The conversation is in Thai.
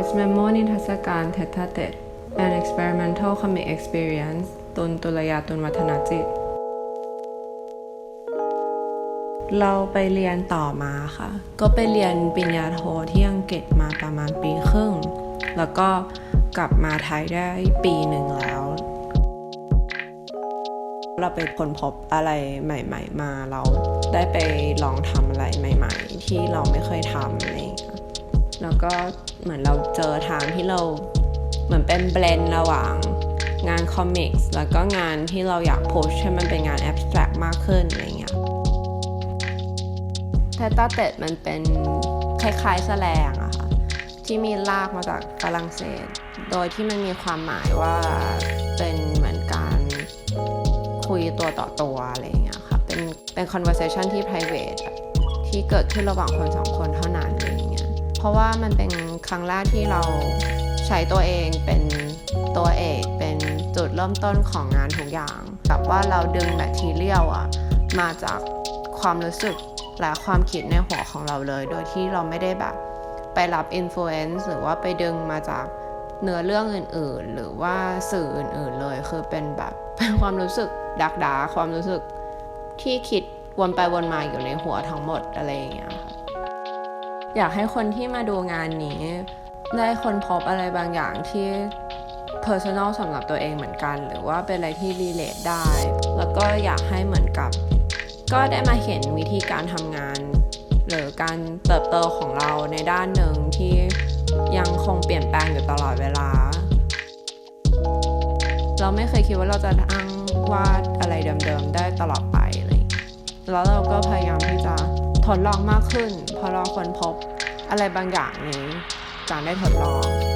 Voice Memo นิทรรศการ t e t a t e t An Experimental Comic Experience ตุนตุลยาตุนวัฒนจิต เราไปเรียนต่อมาค่ะ ก็ไปเรียนปริญญาโทที่อังกฤษมาประมาณปีครึ่ง แล้วก็กลับมาไทยได้ปีหนึ่งแล้ว เราไปค้นพบอะไรใหม่ ๆ มา เราได้ไปลองทำอะไรใหม่ ๆ ที่เราไม่เคยทำอะไรอย่างเงี้ย แล้วก็เหมือนเราเจอทางที่เราเหมือนเป็นเบลนระหว่างงานคอมิกส์แล้วก็งานที่เราอยากโพสให้มันเป็นงานแอบสแตรกมากขึ้นอะไรเงี้ยเทตาเต็ดมันเป็นคล้ายๆแสลงอะค่ะที่มีลากมาจากฝรั่งเศส โดยที่มันมีความหมายว่าเป็นเหมือนการคุยตัวต่อตัวอะไรเงี้ยค่ะเป็นเป็น conversation ที่ private ที่เกิดขึ้นระหว่างคนสองคนเท่านั้น เพราะว่ามันเป็นครั้งแรกที่เราใช้ตัวเองเป็นตัวเอกเป็นจุดเริ่มต้นของงานทุกอย่างกับว่าเราดึงแมททีเรียลอะมาจากความรู้สึกและความคิดในหัวของเราเลย โดยที่เราไม่ได้แบบไปรับอิ f ฟ u e n c e หรือว่าไปดึงมาจากเนื้อเรื่องอื่นๆ หรือว่าสื่ออื่นๆเลย คือเป็นแบบเป็นความรู้สึกดักดาความรู้สึกที่คิดวนไปวนมาอยู่ในหัวทั้งหมดอะไรอย่างเงี้ยค่ะ อยากให้คนที่มาดูงานนี้ ได้คนพบอะไรบางอย่างที่ personal สำหรับตัวเองเหมือนกัน หรือว่าเป็นอะไรที่ relate ได้ แล้วก็อยากให้เหมือนกับ ก็ได้มาเห็นวิธีการทำงาน หรือการเติบโตของเราในด้านหนึ่งที่ยังคงเปลี่ยนแปลงอยู่ตลอดเวลา เราไม่เคยคิดว่าเราจะนั่งวาดอะไรเดิมๆได้ตลอดไปเลย แล้วเราก็พยายามที่จะ ทดลองมากขึ้น พอเราค้นพบอะไรบางอย่างนี้จากได้ทดลอง